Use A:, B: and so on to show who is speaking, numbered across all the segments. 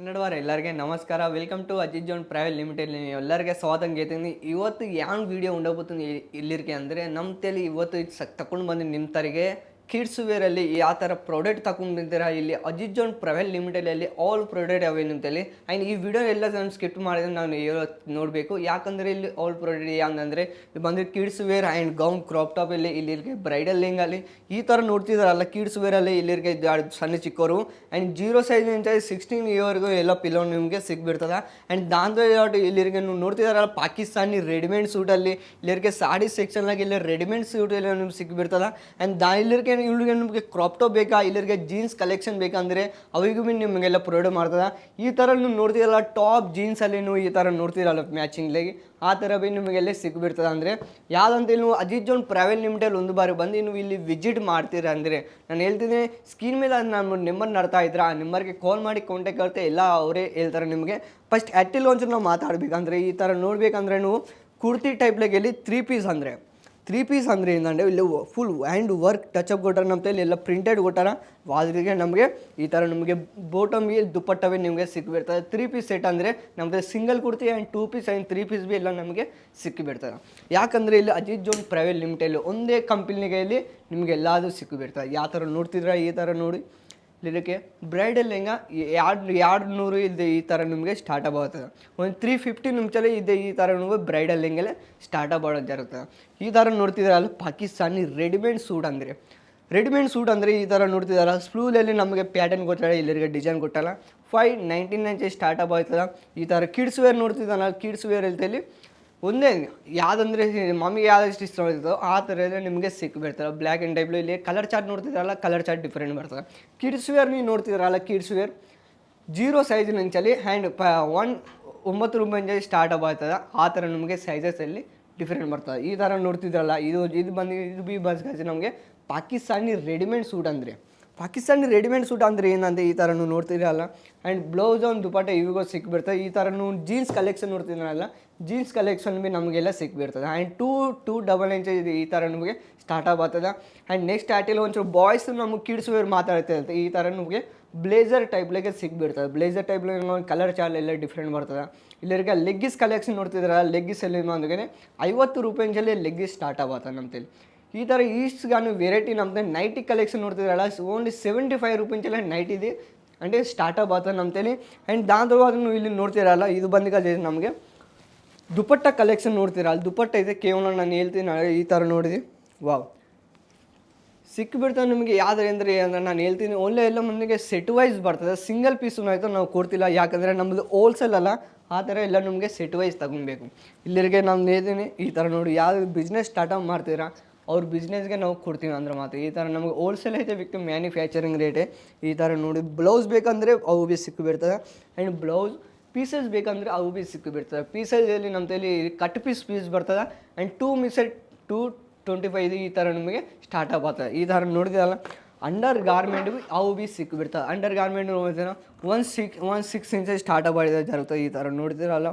A: ಕನ್ನಡವಾರ ಎಲ್ಲರಿಗೆ ನಮಸ್ಕಾರ. Welcome to Ajit zone private limited ಎಲ್ಲರಿಗೆ ಸ್ವಾಗತ. ಗೇತೀನಿ ಇವತ್ತು ಯಾವ ವೀಡಿಯೋ ಉಂಡೋಗ್ಬೋದು ಇಲ್ಲಿರಿಕೆ ಅಂದರೆ ನಮ್ಮ ತಲೆ ಇವತ್ತು ಸಕ್ ತಗೊಂಡು ಬಂದು ನಿಮ್ಮ ತರಿಗೆ. ಕಿಡ್ಸ್ ವೇರಲ್ಲಿ ಯಾವ ಥರ ಪ್ರಾಡಕ್ಟ್ ತಗೊಂಡಿದ್ದೀರಾ? ಇಲ್ಲಿ ಅಜಿತ್ ಜೋನ್ ಪ್ರೈವೇಟ್ ಲಿಮಿಟೆಡಲ್ಲಿ ಆಲ್ ಪ್ರಾಡಕ್ಟ್ ಅವೆ ಅಂತೇಳಿ ಆ್ಯಂಡ್ ಈ ವಿಡಿಯೋ ಎಲ್ಲ ನಾನು ಸ್ಕಿಪ್ ಮಾಡಿದ್ರೆ ನಾನು ಹೇಳೋ ನೋಡಬೇಕು. ಯಾಕಂದರೆ ಇಲ್ಲಿ ಆಲ್ ಪ್ರಾಡಕ್ಟ್ ಯಾಕಂದರೆ ಇಲ್ಲಿ ಬಂದರೆ kids wear and gown crop top ಇಲ್ಲಿ ಇಲ್ಲಿರ್ಗೆ ಬ್ರೈಡಲ್ ಲಿಂಗಲ್ಲಿ ಈ ಥರ ನೋಡ್ತಿದ್ದಾರಲ್ಲ ಕಿಡ್ಸ್ ವೇರಲ್ಲಿ ಇಲ್ಲಿರಿಗೆ ಸಣ್ಣ ಚಿಕ್ಕವರು ಆ್ಯಂಡ್ ಜೀರೋ ಸೈಜಿಂದ ಸಿಕ್ಸ್ಟೀನ್ ಇಯರ್ಗೂ ಎಲ್ಲ ಪಿಲೋ ನಿಮಗೆ ಸಿಗ್ಬಿಡ್ತದೆ. ಆ್ಯಂಡ್ ದಾಂದ್ರೆ ಇಲ್ಲಿರ್ಗೆ ನೀವು ನೋಡ್ತಿದ್ದಾರಲ್ಲ ಪಾಕಿಸ್ತಾನಿ ರೆಡಿಮೇಡ್ ಸೂಟಲ್ಲಿ ಇಲ್ಲಿರ್ಗೆ ಸಾಡಿ ಸೆಕ್ಷನ್ಲಾಗಿ ಇಲ್ಲಿ ರೆಡಿಮೇಡ್ ಸೂಟ್ ಎಲ್ಲ ನಿಮ್ಗೆ ಸಿಕ್ಬಿಡ್ತದೆ ಆ್ಯಂಡ್ ದಾ ಇಲ್ಲಿರ್ಗೆ ಇವ್ರಿಗೆ ನಿಮಗೆ ಕ್ರಾಪ್ ಟಾಪ್ ಬೇಕಾ? ಇಲ್ಲರಿಗೆ ಜೀನ್ಸ್ ಕಲೆಕ್ಷನ್ ಬೇಕಂದರೆ ಅವಿಗೂ ಭೀ ನಿಮಗೆಲ್ಲ ಪ್ರೊವೈಡ್ ಮಾಡ್ತದೆ. ಈ ಥರ ನೀವು ನೋಡ್ತಿರಲ್ಲ ಟಾಪ್ ಜೀನ್ಸಲ್ಲಿ ನೀವು ಈ ಥರ ನೋಡ್ತಿರಲ್ಲ ಮ್ಯಾಚಿಂಗ್ಲಾಗಿ ಆ ಥರ ಬಿ ನಿಮಗೆಲ್ಲ ಸಿಗ್ಬಿಡ್ತದೆ ಅಂದರೆ ಯಾವುದಂತ ನೀವು ಅಜಿತ್ ಜೋನ್ ಪ್ರೈವೇಟ್ ಲಿಮಿಟೆಡ್ ಒಂದು ಬಾರಿ ಬಂದು ನೀವು ಇಲ್ಲಿ ವಿಸಿಟ್ ಮಾಡ್ತೀರ ಅಂದರೆ ನಾನು ಹೇಳ್ತೀನಿ ಸ್ಕ್ರೀನ್ ಮೇಲೆ ನಾನು ನಂಬರ್ ನಡ್ತಾ ಇದ್ರೆ ಆ ನಂಬರ್ಗೆ ಕಾಲ್ ಮಾಡಿ ಕಾಂಟ್ಯಾಕ್ಟ್ ಆಗುತ್ತೆ ಎಲ್ಲ ಅವರೇ ಹೇಳ್ತಾರೆ ನಿಮಗೆ. ಫಸ್ಟ್ ಅಟ್ಟಿಲ್ ಒಂಚೂರು ನಾವು ಮಾತಾಡ್ಬೇಕಂದ್ರೆ ಈ ಥರ ನೋಡ್ಬೇಕಂದ್ರೆ ನೀವು ಕುರ್ತಿ ಟೈಪ್ಲಾಗೆ ಇಲ್ಲಿ ತ್ರೀ ಪೀಸ್ ಅಂದರೆ ತ್ರೀ ಪೀಸ್ ಅಂದರೆ ಏನಂದರೆ ಇಲ್ಲಿ ಫುಲ್ ಹ್ಯಾಂಡ್ ವರ್ಕ್ ಟಚಪ್ ಕೊಟ್ಟಾರ ನಮ್ಮ ತಲೆ ಎಲ್ಲ ಪ್ರಿಂಟೆಡ್ ಕೊಟ್ಟಾರ ವಾದ್ರಿಗೆ ನಮಗೆ ಈ ಥರ ನಮಗೆ ಬೋಟಮ್ಗೆ ದುಪ್ಪಟ್ಟವೇ ನಿಮಗೆ ಸಿಕ್ಕಿಬಿಡ್ತಾರೆ ತ್ರೀ ಪೀಸ್ ಸೆಟ್ ಅಂದರೆ ನಮ್ಮದು single kurti and two piece and three piece B ಎಲ್ಲ ನಮಗೆ ಸಿಕ್ಕಿಬಿಡ್ತಾರೆ ಯಾಕಂದರೆ ಇಲ್ಲಿ ಅಜಿತ್ ಜೋನ್ ಪ್ರೈವೇಟ್ ಲಿಮಿಟೆಡ್, ಒಂದೇ ಕಂಪ್ನಿಗೆ ಇಲ್ಲಿ ನಿಮಗೆ ಎಲ್ಲಾದರೂ ಸಿಕ್ಕಿಬಿಡ್ತದೆ. ಯಾವ ಥರ ನೋಡ್ತಿದ್ರೆ ಈ ಥರ ನೋಡಿ. ಇದಕ್ಕೆ ಬ್ರೈಡಲ್ ಲೆಂಗ ಎರಡು ಎರಡು ನೂರು ಇದೆ ಈ ಥರ ನಿಮಗೆ ಸ್ಟಾರ್ಟ್ ಆಗುತ್ತದೆ ಒಂದು ತ್ರೀ ಫಿಫ್ಟಿ ನಿಮಿಷಲ್ಲೇ ಇದೆ ಈ ಥರ ನಿಮಗೆ ಬ್ರೈಡಲ್ ಹೆಂಗಲ್ಲೇ ಸ್ಟಾರ್ಟ್ ಆಗೋದು ಜರುತ್ತೆ ಈ ಥರ ನೋಡ್ತಿದ್ದಾರಲ್ಲ ಪಾಕಿಸ್ತಾನಿ ರೆಡಿಮೇಡ್ ಸೂಟ್ ಅಂದರೆ. ರೆಡಿಮೇಡ್ ಸೂಟ್ ಅಂದರೆ ಈ ಥರ ನೋಡ್ತಿದ್ದಾರೆ ಸ್ಲೂಲಲ್ಲಿ ನಮಗೆ ಪ್ಯಾಟರ್ನ್ ಕೊಟ್ಟಾರೆ ಇಲ್ಲರಿಗೆ ಡಿಸೈನ್ ಕೊಟ್ಟಲ್ಲ ಫೈವ್ ನೈಂಟಿ ನೈನ್ ಸ್ಟಾರ್ಟ್ ಆಗೋಯ್ತದ ಈ ಥರ ಕಿಡ್ಸ್ ವೇರ್ ನೋಡ್ತಿದ್ದಾನ ಕಿಡ್ಸ್ ವೇರ್ ಹೇಳ್ತೇಲಿ ಒಂದೇ ಯಾವುದಂದ್ರೆ ಮಮ್ಮಿಗೆ ಯಾವ್ದಷ್ಟು ಇಷ್ಟ ಇರ್ತದೋ ಆ ಥರ ಇದ್ರೆ ನಿಮಗೆ ಸಿಕ್ಕಿಬಿಡ್ತಾರೆ ಬ್ಲ್ಯಾಕ್ ಆ್ಯಂಡ್ ಟೈಪ್ಲು ಇಲ್ಲಿ ಕಲರ್ ಚಾರ್ಟ್ ನೋಡ್ತಿದ್ರಲ್ಲ ಕಲರ್ ಚಾರ್ಟ್ ಡಿಫ್ರೆಂಟ್ ಬರ್ತದೆ. ಕಿಡ್ಸ್ ವೇರ್ ನೀವು ನೋಡ್ತಿದ್ರಲ್ಲ ಕಿಡ್ಸ್ ವೇರ್ ಜೀರೋ ಸೈಜ್ ನಂಚಲ್ಲಿ ಹ್ಯಾಂಡ್ ಪ ಒನ್ ಒಂಬತ್ತು ರೂಪಾಯಿ ಸ್ಟಾರ್ಟ್ ಆಗ್ತದೆ ಆ ಥರ ನಿಮಗೆ ಸೈಜಸಲ್ಲಿ ಡಿಫ್ರೆಂಟ್ ಬರ್ತದೆ. ಈ ಥರ ನೋಡ್ತಿದ್ರಲ್ಲ, ಇದು ಇದು ಬಂದು, ಇದು ಬಿ ಬಸ್ ನಮಗೆ ಪಾಕಿಸ್ತಾನಿ ರೆಡಿಮೇಡ್ ಸೂಟ್ ಅಂದರೆ. ಪಾಕಿಸ್ತಾನಿ ರೆಡಿಮೇಡ್ ಸೂಟ್ ಅಂದರೆ ಏನಂದರೆ ಈ ಥರನೂ ನೋಡ್ತಿರಲ್ಲ. ಆ್ಯಂಡ್ ಬ್ಲೌಸ್ ಒಂದು ದುಪಟ್ಟೆ ಇವಿಗೂ ಸಿಕ್ಬಿಡ್ತದೆ. ಈ ಥರನೂ ಜೀನ್ಸ್ ಕಲೆಕ್ಷನ್ ನೋಡ್ತಿದ್ರಲ್ಲ ಜೀನ್ಸ್ ಕಲೆಕ್ಷನ್ ಭೀ ನಮಗೆಲ್ಲ ಸಿಕ್ಬಿಡ್ತದೆ. And two two double inch ಇದೆ ಈ ಥರ ನಮಗೆ ಸ್ಟಾರ್ಟ್ ಆಗ್ಬರ್ತದೆ ಆ್ಯಂಡ್ ನೆಕ್ಸ್ಟ್ ಆ್ಯಟಿಲ್ ಒಂಚೂರು ಬಾಯ್ಸ್ ನಮಗೆ ಕಿಡ್ಸ್ ವೇರ್ ಮಾತಾಡ್ತಿರುತ್ತೆ ಈ ಥರ ನಮಗೆ ಬ್ಲೇಸರ್ ಟೈಪ್ಲಾಗೆ ಸಿಕ್ಬಿಡ್ತದೆ. ಬ್ಲೇಸರ್ ಟೈಪ್ಲಾಗೆ ಕಲರ್ ಚಾರ್ಟ್ ಎಲ್ಲ ಡಿಫ್ರೆಂಟ್ ಬರ್ತದೆ. ಇಲ್ಲರಿಗೆ ಲೆಗ್ಗಿಸ್ ಕಲೆಕ್ಷನ್ ನೋಡ್ತಿದ್ರಲ್ಲ ಲೆಗ್ಗಿಸ್ ಅಲ್ಲಿ ಅಂದ್ರೆ ಐವತ್ತು ರೂಪಾಯಿಂಚಲ್ಲಿ ಲೆಗ್ಗಿಸ್ ಸ್ಟಾರ್ಟ್ ಆಗ್ತದೆ ನಮ್ಮ ತಲೆ ಈ ಥರ ಈಸ್ಟ್ಗಾನು ವೆರೈಟಿ ನಮ್ದು ನೈಟಿ ಕಲೆಕ್ಷನ್ ನೋಡ್ತಿದ್ರಲ್ಲ ಓನ್ಲಿ ಸೆವೆಂಟಿ ಫೈವ್ ರುಪೀಸೆಲ್ಲ ನೈಟ್ ಇದೆ. ಅಂಡ್ ಸ್ಟಾರ್ಟಪ್ ಆತ ನಮ್ಮ ತಲೆ ಆ್ಯಂಡ್ ನೀವು ಇಲ್ಲಿ ನೋಡ್ತಿರಲ್ಲ, ಇದು ಬಂದಿಗೆ ನಮಗೆ. ದುಪಟ್ಟ ಕಲೆಕ್ಷನ್ ನೋಡ್ತೀರಲ್ಲ ದುಪಟ್ಟ ಇದೆ, ಕೇವಲ ನಾನು ಹೇಳ್ತೀನಿ, ನಾಳೆ ಈ ಥರ ನೋಡಿದೆ ವಾವ್ ಸಿಕ್ಕಿಬಿಡ್ತಾವೆ ನಿಮಗೆ ಯಾವ್ದು ಅಂದರೆ ಅಂದ್ರೆ ನಾನು ಹೇಳ್ತೀನಿ. ಒಳ್ಳೆ ಎಲ್ಲ ನಮಗೆ ಸೆಟ್ ವೈಸ್ ಬರ್ತದೆ. ಸಿಂಗಲ್ ಪೀಸು ಆಯಿತು ನಾವು ಕೊಡ್ತಿಲ್ಲ. ಯಾಕಂದರೆ ನಮ್ಮದು ಹೋಲ್ಸೇಲ್ ಅಲ್ಲ. ಆ ಥರ ಎಲ್ಲ ನಮಗೆ ಸೆಟ್ ವೈಸ್ ತಗೊಬೇಕು ಇಲ್ಲಿರಿಗೆ ನಾನು ಹೇಳ್ತೀನಿ, ಈ ಥರ ನೋಡಿ. ಯಾವ ಬಿಸ್ನೆಸ್ ಸ್ಟಾರ್ಟಪ್ ಮಾಡ್ತೀರಾ? ಅವ್ರ ಬಿಸ್ನೆಸ್ಗೆ ನಾವು ಕೊಡ್ತೀವಿ ಅಂದ್ರೆ ಮಾತ್ರ. ಈ ಥರ ನಮಗೆ ಹೋಲ್ಸೇಲ್ ಐತೆ ಬಿಕ್ತು ಮ್ಯಾನುಫ್ಯಾಕ್ಚರಿಂಗ್ ರೇಟೇ ಈ ಥರ ನೋಡಿ ಬ್ಲೌಸ್ ಬೇಕಂದರೆ ಅವು ಭೀ ಸಿಕ್ಕಿಬಿಡ್ತದೆ ಆ್ಯಂಡ್ ಬ್ಲೌಸ್ ಪೀಸಸ್ ಬೇಕಂದರೆ ಅವು ಭೀ ಸಿಕ್ಕಿಬಿಡ್ತದೆ ಪೀಸಲ್ಲಿ ನಮ್ಮ ತಲೆ ಕಟ್ ಪೀಸ್ ಪೀಸ್ ಬರ್ತದೆ. ಆ್ಯಂಡ್ ಟೂ ಮಿಸೆಡ್ ಟೂ ಟ್ವೆಂಟಿ ಫೈವ್ ಈ ಥರ ನಮಗೆ ಸ್ಟಾರ್ಟಪ್ ಆಗ್ತದೆ ಈ ಥರ ನೋಡಿದಲ್ಲ ಅಂಡರ್ ಗಾರ್ಮೆಂಟ್ ಬಿ ಅವು ಭೀ ಸಿಕ್ಬಿಡ್ತವೆ. ಅಂಡರ್ ಗಾರ್ಮೆಂಟ್ ನೋಡಿದ್ರೆ one six one six inches start ಆಗಿದೆ ಜರುತ್ತೆ ಈ ಥರ ನೋಡಿದಿರಲ್ಲ.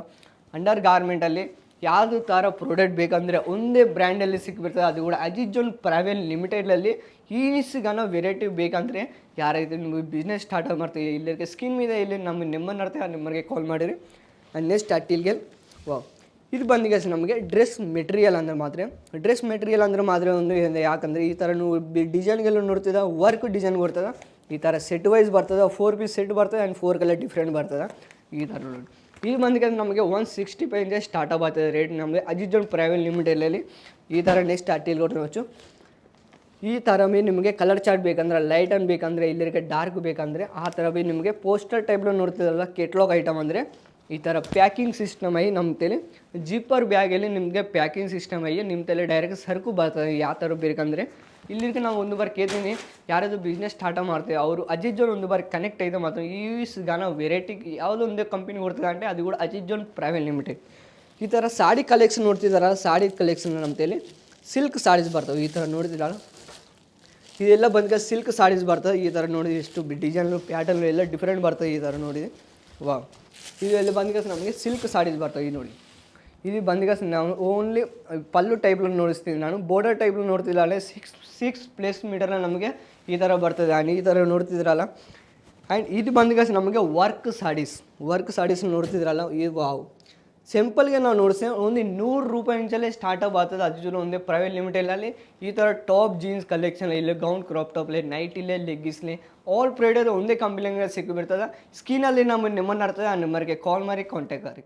A: ಅಂಡರ್ ಗಾರ್ಮೆಂಟಲ್ಲಿ ಯಾವುದು ಥರ ಪ್ರಾಡಕ್ಟ್ ಬೇಕಂದರೆ ಒಂದೇ ಬ್ರ್ಯಾಂಡಲ್ಲಿ ಸಿಕ್ಬಿಡ್ತದೆ. ಅದು ಕೂಡ ಅಜಿಜೋನ್ ಜೋನ್ ಪ್ರೈವೇಟ್ ಲಿಮಿಟೆಡಲ್ಲಿ ಈಸ್ಗನ ವೆರೈಟಿ ಬೇಕಂದರೆ ಯಾರೈತೆ ನಿಮಗೆ ಬಿಸ್ನೆಸ್ ಸ್ಟಾರ್ಟ್ ಮಾಡ್ತೀವಿ. ಇಲ್ಲಿಗೆ ಸ್ಕಿನ್ ಇದೆ, ಇಲ್ಲಿ ನಮ್ಮ ನೆಮ್ಮರ್ ನಡ್ತೀವಿ ಆ ನಂಬರ್ಗೆ ಕಾಲ್ ಮಾಡಿರಿ. ಆ್ಯಂಡ್ ನೆಕ್ಸ್ಟ್ ಅಟ್ಟಿಲ್ಗೆ ವಾ ಇದು ಬಂದಿಗೆ ನಮಗೆ ಡ್ರೆಸ್ ಮೆಟೀರಿಯಲ್ ಅಂದರೆ ಮಾತ್ರ. ಡ್ರೆಸ್ ಮೆಟೀರಿಯಲ್ ಅಂದ್ರೆ ಮಾತ್ರ ಒಂದು. ಯಾಕಂದರೆ ಈ ಥರ ನೀವು ಡಿಸೈನ್ಗೆಲ್ಲ ನೋಡ್ತಿದ್ದ ವರ್ಕ್ ಡಿಸೈನ್ ಬರ್ತದೆ ಈ ಥರ ಸೆಟ್ ವೈಸ್ ಬರ್ತದೆ ಫೋರ್ ಪೀಸ್ ಸೆಟ್ ಬರ್ತದೆ ಆ್ಯಂಡ್ ಫೋರ್ ಕಲರ್ ಡಿಫ್ರೆಂಟ್ ಬರ್ತದೆ. ಈ ಥರ ನೋಡಿ ಈ ಬಂದಿಗೆ ನಮಗೆ ಒನ್ ಸಿಕ್ಸ್ಟಿ ಫೈವ್ ಸ್ಟಾರ್ಟ್ ಆಗ್ತದೆ ರೇಟ್ ನಮಗೆ. ಅಜಿತ್ ಜೋನ್ ಪ್ರೈವೇಟ್ ಲಿಮಿಟೆಡಲ್ಲಿ ಈ ಥರ ನೆಕ್ಸ್ಟ್ ಅಟೀಲ್ ಕೊಟ್ಟು ಈ ಥರ ಬಿ ನಿಮಗೆ ಕಲರ್ ಚಾರ್ಟ್ ಬೇಕಂದ್ರೆ ಲೈಟ್ ಅನ್ ಬೇಕಂದರೆ ಇಲ್ಲಿಗೆ ಡಾರ್ಕ್ ಬೇಕಂದರೆ ಆ ಥರ ಭೀ ನಿಮಗೆ ಪೋಸ್ಟರ್ ಟೈಪ್ನ ನೋಡ್ತಿದ್ರಲ್ಲ ಕೆಟ್ಲಾಗ್ ಐಟಮ್ ಅಂದರೆ ಈ ಥರ ಪ್ಯಾಕಿಂಗ್ ಸಿಸ್ಟಮ್ ಆಗಿ ನಮ್ಮ ತಲೆ. ಜಿಪ್ಪರ್ ಬ್ಯಾಗಲ್ಲಿ ನಿಮಗೆ ಪ್ಯಾಕಿಂಗ್ ಸಿಸ್ಟಮ್ ಆಗಿ ನಿಮ್ಮ ತಲೆ ಡೈರೆಕ್ಟ್ ಸರ್ಕು ಬರ್ತದೆ. ಯಾವ ಥರ ಬೇಕಂದರೆ ಇಲ್ಲಿಗೆ ನಾವು ಒಂದು ಬಾರಿ ಕೇಳ್ತೀನಿ. ಯಾರಾದರೂ ಬಿಸ್ನೆಸ್ ಸ್ಟಾರ್ಟ್ ಮಾಡ್ತೀವಿ ಅವರು ಅಜಿತ್ ಜೋನ್ ಒಂದು ಬಾರಿ ಕನೆಕ್ಟ್ ಆಯಿತು ಮಾತ್ರ. ಈ ಗಾನ ವೆರೈಟಿ ಯಾವುದೋ ಒಂದು ಕಂಪನಿ ಕೊಡ್ತದೆ ಅಂದರೆ ಅದು ಕೂಡ ಅಜಿತ್ ಜೋನ್ ಪ್ರೈವೇಟ್ ಲಿಮಿಟೆಡ್ ಈ ಥರ ಸಾಡಿ ಕಲೆಕ್ಷನ್ ನೋಡ್ತಿದ್ದಾರ ಸಾಡಿ ಕಲೆಕ್ಷನ್ ನಮ್ಮ ತಲೆ ಸಿಲ್ಕ್ ಸಾಡೀಸ್ ಬರ್ತವೆ. ಈ ಥರ ನೋಡ್ತಿದ್ದಾರ ಇದೆಲ್ಲ ಬಂದ ಸಿಲ್ಕ್ ಸಾಡೀಸ್ ಬರ್ತದೆ ಈ ಥರ ನೋಡಿ ಎಷ್ಟು ಡಿಸೈನು ಪ್ಯಾಟರ್ನ್ ಎಲ್ಲ ಡಿಫ್ರೆಂಟ್ ಬರ್ತದೆ ಈ ಥರ ನೋಡಿ ವಾ ಇದೆಲ್ಲ ಬಂದ ನಮಗೆ ಸಿಲ್ಕ್ ಸಾಡೀಸ್ ಬರ್ತವೆ. ಈ ನೋಡಿ. ಇದು ಬಂದ್ಗೆ ನಾನು ಓನ್ಲಿ ಪಲ್ಲು ಟೈಪ್ಲು ನೋಡಿಸ್ತೀನಿ ನಾನು ಬೋರ್ಡರ್ ಟೈಪ್ಲು ನೋಡ್ತಿಲ್ಲ ಸಿಕ್ಸ್ ಸಿಕ್ಸ್ ಪ್ಲಸ್ ಮೀಟರ್ನ ನಮಗೆ ಈ ಥರ ಬರ್ತದೆ ಆ್ಯಂಡ್ ಈ ಥರ ನೋಡ್ತಿದ್ರಲ್ಲ ಆ್ಯಂಡ್ ಇದು ಬಂದ್ಗಾಸ್ ನಮಗೆ ವರ್ಕ್ ಸಾಡೀಸ್ ವರ್ಕ್ ಸಾಡೀಸ್ ನೋಡ್ತಿದ್ರಲ್ಲ ಇದು ವಾವ್ ಸಿಂಪಲ್ಗೆ ನಾವು ನೋಡಿಸ್ತೇವೆ ಒಂದು ನೂರು ಇಂಚಲ್ಲೇ ಸ್ಟಾರ್ಟಪ್ ಆಗ್ತದೆ ಅದ್ರ ಜೊತೆ ಒಂದೇ ಪ್ರೈವೇಟ್ ಲಿಮಿಟೆಡಲ್ಲಿ ಈ ಥರ ಟಾಪ್ ಜೀನ್ಸ್ ಕಲೆಕ್ಷನ್ ಇಲ್ಲಿ ಗೌನ್ ಕ್ರಾಪ್ ಟಾಪ್ಲೆ ನೈಟ್ ಇಲ್ಲೇ ಲೆಗ್ಗಿಸ್ಲಿ ಆಲ್ ಪ್ರೈಡ್ ಒಂದೇ ಕಂಪ್ನಿಗೆ ಸಿಕ್ಕಿಬಿಡ್ತದೆ ಸ್ಕೀನಲ್ಲಿ ನಮ್ಮ ನಿಮ್ಮನ್ನು ಇರ್ತದೆ ಆ ನಂಬರ್ಗೆ ಕಾಲ್ ಮಾಡಿ ಕಾಂಟ್ಯಾಕ್ಟ್ ಮಾಡಿ